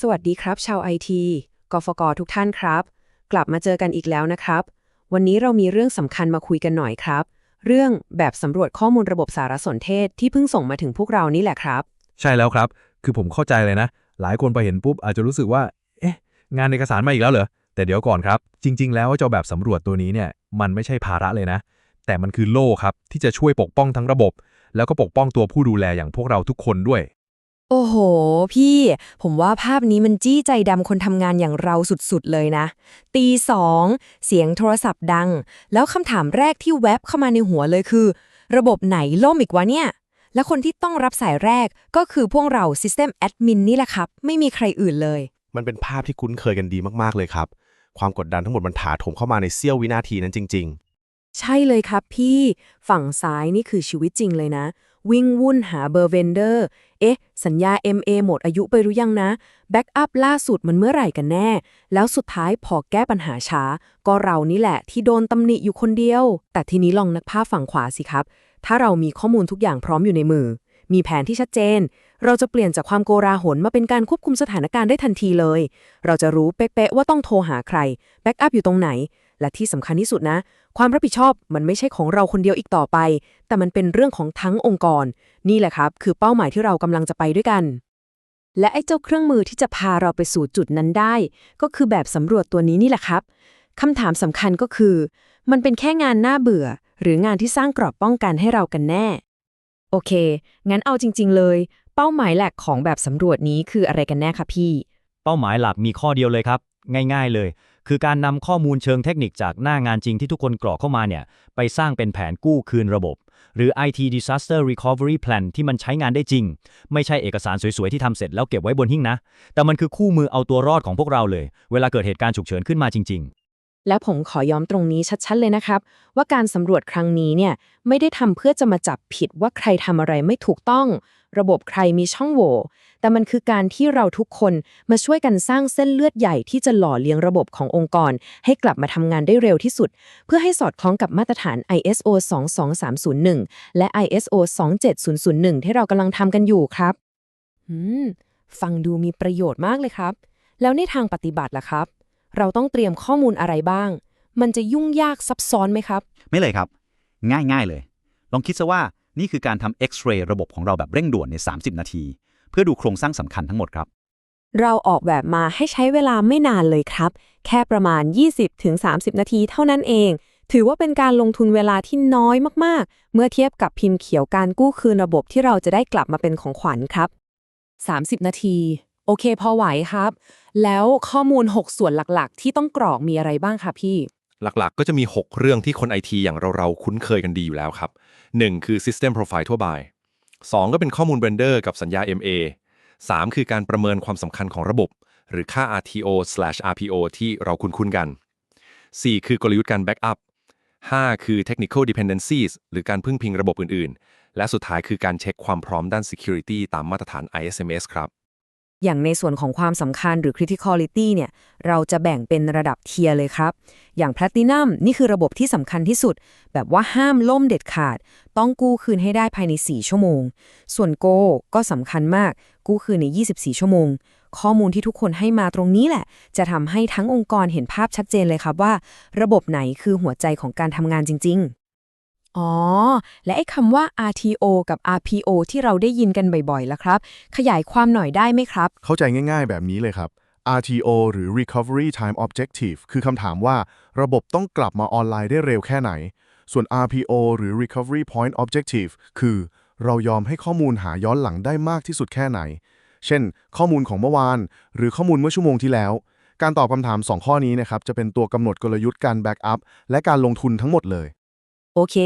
สวัสดีครับ ชาวไอทีกฟกทุกท่านครับ กลับมาเจอกันอีกแล้วนะครับ วันนี้เรามีเรื่องสำคัญมาคุยกันหน่อยครับ เรื่องแบบสำรวจข้อมูลระบบสารสนเทศที่เพิ่งส่งมาถึงพวกเรานี่แหละครับ ใช่แล้วครับ คือผมเข้าใจเลยนะ หลายคนไปเห็นปุ๊บอาจจะรู้สึกว่า เอ๊ะ งานเอกสารมาอีกแล้วเหรอ แต่เดี๋ยวก่อนครับ จริง ๆ แล้วเจ้าแบบสำรวจตัวนี้เนี่ย มันไม่ใช่ภาระเลยนะ แต่มันคือโล่ครับที่จะช่วยปกป้องทั้งระบบ แล้วก็ปกป้องตัวผู้ดูแลอย่างพวกเราทุกคนด้วย โอ้โห พี่ ผมว่าภาพนี้มันจี้ใจดำคนทำงานอย่างเราสุดๆเลยนะ ตีสองเสียงโทรศัพท์ดัง แล้วคำถามแรกที่แวบเข้ามาในหัวเลยคือ ระบบไหนล่มอีกวะเนี่ย และคนที่ต้องรับสายแรกก็คือพวกเรา System Admin นี่แหละครับ ไม่มีใครอื่นเลย มันเป็นภาพที่คุ้นเคยกันดีมากๆเลยครับ ความกดดันทั้งหมดมันถาโถมเข้ามาในเสี้ยววินาทีนั้นจริงใช่เลยครับพี่ ฝั่งซ้ายนี่คือชีวิตจริงเลยนะ วิ่งวุ่นหาเบอร์เวนเดอร์ เอ๊ะ สัญญา MA หมดอายุไปหรือยังนะ แบ็กอัพล่าสุดมันเมื่อไหร่กันแน่ แล้วสุดท้ายพอแก้ปัญหาช้า ก็เรานี่แหละที่โดนตำหนิอยู่คนเดียว แต่ทีนี้ลองนึกภาพฝั่งขวาสิครับ ถ้าเรามีข้อมูลทุกอย่างพร้อมอยู่ในมือ มีแผนที่ชัดเจน เราจะเปลี่ยนจากความโกราหลมาเป็นการควบคุมสถานการณ์ได้ทันทีเลย เราจะรู้เป๊ะๆว่าต้องโทรหาใคร แบ็กอัพอยู่ตรงไหน และที่สำคัญที่สุดนะ ความรับผิดชอบมันไม่ใช่ของเราคนเดียวอีกต่อไป แต่มันเป็นเรื่องของทั้งองค์กร นี่แหละครับ คือเป้าหมายที่เรากำลังจะไปด้วยกัน และไอ้เจ้าเครื่องมือที่จะพาเราไปสู่จุดนั้นได้ ก็คือแบบสำรวจตัวนี้นี่แหละครับคำถามสำคัญก็คือ มันเป็นแค่งานน่าเบื่อ หรืองานที่สร้างกรอบป้องกันให้เรากันแน่ โอเค งั้นเอาจริง ๆ เลย เป้าหมายหลักของแบบสำรวจนี้คืออะไรกันแน่คะพี่ เป้าหมายหลักมีข้อเดียวเลยครับ ง่าย ๆ เลย คือการนำข้อมูลเชิงเทคนิคจากหน้างานจริงที่ทุกคนกรอกเข้ามาเนี่ยไปสร้างเป็นแผนกู้คืนระบบ หรือ IT Disaster Recovery Plan ที่มันใช้งานได้จริง ไม่ใช่เอกสารสวยๆที่ทำเสร็จแล้วเก็บไว้บนหิ้งนะ แต่มันคือคู่มือเอาตัวรอดของพวกเราเลย เวลาเกิดเหตุการณ์ฉุกเฉินขึ้นมาจริง ๆและผมขอย้อมตรงนี้ชัดๆ เลยนะครับ ว่าการสำรวจครั้งนี้เนี่ยไม่ได้ทำเพื่อจะมาจับผิดว่าใครทำอะไรไม่ถูกต้อง ระบบใครมีช่องโหว่แต่มันคือการที่เราทุกคนมาช่วยกันสร้างเส้นเลือดใหญ่ที่จะหล่อเลี้ยงระบบขององค์กร ให้กลับมาทำงานได้เร็วที่สุด เพื่อให้สอดคล้องกับมาตรฐาน ISO 22301 และ ISO 27001 ที่เรากำลังทำกันอยู่ครับอืมฟังดูมีประโยชน์มากเลยครับ แล้วในทางปฏิบัติล่ะครับ เราต้องเตรียมข้อมูลอะไรบ้าง มันจะยุ่งยากซับซ้อนไหมครับ ไม่เลยครับ ง่ายๆเลย ลองคิดซะว่า นี่คือการทำเอ็กซเรย์ระบบของเราแบบเร่งด่วนใน 30 นาที เพื่อดูโครงสร้างสำคัญทั้งหมดครับ เราออกแบบมาให้ใช้เวลาไม่นานเลยครับ แค่ประมาณ 20-30 นาทีเท่านั้นเอง ถือว่าเป็นการลงทุนเวลาที่น้อยมากๆ เมื่อเทียบกับพิมพ์เขียวการกู้คืนระบบที่เราจะได้กลับมาเป็นของขวัญครับ 30 นาที โอเค พอไหวครับ แล้วข้อมูล 6 ส่วนหลักๆ ที่ต้องกรอกมีอะไรบ้างคะพี่ หลักๆ ก็จะมี 6 เรื่องที่คนไอทีอย่างเราๆ คุ้นเคยกันดีอยู่แล้วครับ 1. คือ System Profile ทั่วไป 2. ก็เป็นข้อมูล Blender กับสัญญา MA 3. คือการประเมินความสำคัญของระบบ หรือค่า RTO/RPO ที่เราคุ้นๆกัน 4. คือกลยุทธ์การ Backup 5. คือ Technical Dependencies หรือการพึ่งพิงระบบอื่น ๆ และสุดท้ายคือการเช็คความพร้อมด้าน Security ตามมาตรฐาน ISMS ครับ อย่างในส่วนของความสำคัญหรือ criticality เนี่ย เราจะแบ่งเป็นระดับเทียร์เลยครับ อย่าง platinum นี่คือระบบที่สำคัญที่สุด แบบว่าห้ามล่มเด็ดขาด ต้องกู้คืนให้ได้ภายใน 4 ชั่วโมง ส่วน go ก็สำคัญมาก กู้คืนใน 24 ชั่วโมง ข้อมูลที่ทุกคนให้มาตรงนี้แหละ จะทำให้ทั้งองค์กรเห็นภาพชัดเจนเลยครับว่า ระบบไหนคือหัวใจของการทำงานจริง ๆ อ๋อ และไอ้คำว่า RTO กับ RPO ที่เราได้ยินกันบ่อยๆแล้วครับ ขยายความหน่อยได้ไหมครับ เข้าใจง่ายๆ แบบนี้เลยครับ RTO หรือ Recovery Time Objective คือคำถามว่า ระบบต้องกลับมาออนไลน์ได้เร็วแค่ไหน ส่วน RPO หรือ Recovery Point Objective คือ เรายอมให้ข้อมูลหาย้อนหลังได้มากที่สุดแค่ไหน เช่น ข้อมูลของเมื่อวาน หรือข้อมูลเมื่อชั่วโมงที่แล้ว การตอบคำถาม 2 ข้อนี้นะครับจะเป็นตัวกำหนดกลยุทธ์การแบ็กอัพและการลงทุนทั้งหมดเลย โอเค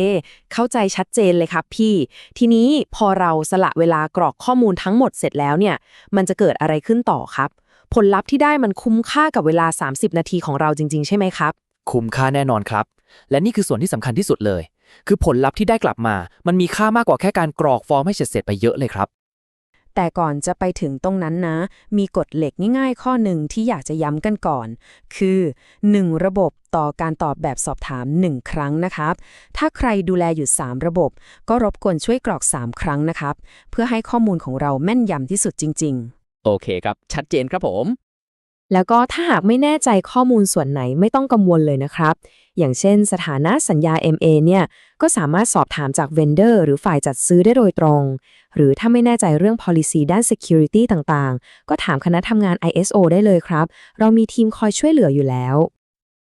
เข้าใจชัดเจนเลยครับพี่ ทีนี้พอเราสละเวลากรอกข้อมูลทั้งหมดเสร็จแล้วเนี่ย มันจะเกิดอะไรขึ้นต่อครับ ผลลัพธ์ที่ได้มันคุ้มค่ากับเวลา 30 นาทีของเราจริง ๆ ใช่ไหมครับ คุ้มค่าแน่นอนครับ และนี่คือส่วนที่สำคัญที่สุดเลย คือผลลัพธ์ที่ได้กลับมา มันมีค่ามากกว่าแค่การกรอกฟอร์มให้เสร็จๆไปเยอะเลยครับ แต่ก่อนจะไปถึงตรงนั้นนะ มีกฎเหล็กง่ายๆ ข้อหนึ่งที่อยากจะย้ำกันก่อน คือ 1. ระบบต่อการตอบแบบสอบถาม 1 ครั้งนะครับ ถ้าใครดูแลอยู่ 3 ระบบ ก็รบกวนช่วยกรอก 3 ครั้งนะครับ เพื่อให้ข้อมูลของเราแม่นยำที่สุดจริง ๆ โอเคครับ ชัดเจนครับผม แล้วก็ถ้าหากไม่แน่ใจข้อมูลส่วนไหนไม่ต้องกังวลเลยนะครับ อย่างเช่นสถานะสัญญา MA เนี่ย ก็สามารถสอบถามจากเวนเดอร์หรือฝ่ายจัดซื้อได้โดยตรง หรือถ้าไม่แน่ใจเรื่อง policy ด้าน security ต่างๆ ก็ถามคณะทำงาน ISO ได้เลยครับ เรามีทีมคอยช่วยเหลืออยู่แล้ว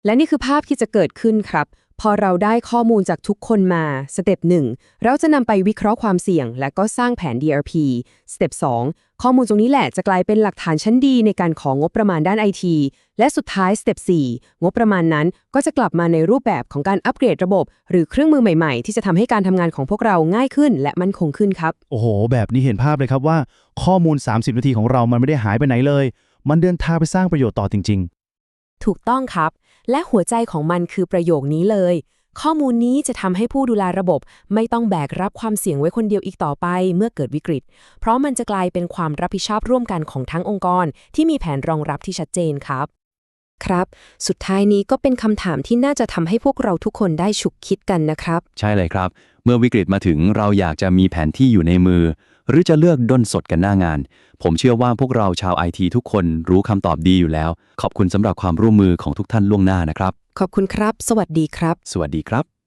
และนี่คือภาพที่จะเกิดขึ้นครับ พอเราได้ข้อมูลจากทุกคนมาสเต็ป1เราจะนำไปวิเคราะห์ความเสี่ยง และก็สร้างแผน DRP สเต็ป2ข้อมูลตรงนี้แหละจะกลายเป็นหลักฐานชั้นดีในการของงบประมาณด้าน IT และสุดท้ายสเต็ป4งบประมาณนั้นก็จะกลับมาในรูปแบบของการอัปเกรดระบบ หรือเครื่องมือใหม่ๆ ที่จะทำให้การทำงานของพวกเราง่ายขึ้น และมั่นคงขึ้นครับ โอ้โห แบบนี้เห็นภาพเลยครับว่า ข้อมูล 30 นาทีของเรามันไม่ได้หายไปไหนเลย มันเดินทางไปสร้างประโยชน์ต่อจริง ๆ ถูกต้องครับ และหัวใจของมันคือประโยคนี้เลย ข้อมูลนี้จะทำให้ผู้ดูแลระบบ ไม่ต้องแบกรับความเสี่ยงไว้คนเดียวอีกต่อไปเมื่อเกิดวิกฤต เพราะมันจะกลายเป็นความรับผิดชอบร่วมกันของทั้งองค์กร ที่มีแผนรองรับที่ชัดเจนครับครับ สุดท้ายนี้ก็เป็นคำถามที่น่าจะทำให้พวกเราทุกคนได้ฉุกคิดกันนะครับ ใช่เลยครับ เมื่อวิกฤตมาถึงเราอยากจะมีแผนที่อยู่ในมือ หรือจะเลือกด้นสดกันหน้างาน ผมเชื่อว่าพวกเราชาวไอทีทุกคนรู้คำตอบดีอยู่แล้ว ขอบคุณสำหรับความร่วมมือของทุกท่านล่วงหน้านะครับ ขอบคุณครับ สวัสดีครับ สวัสดีครับ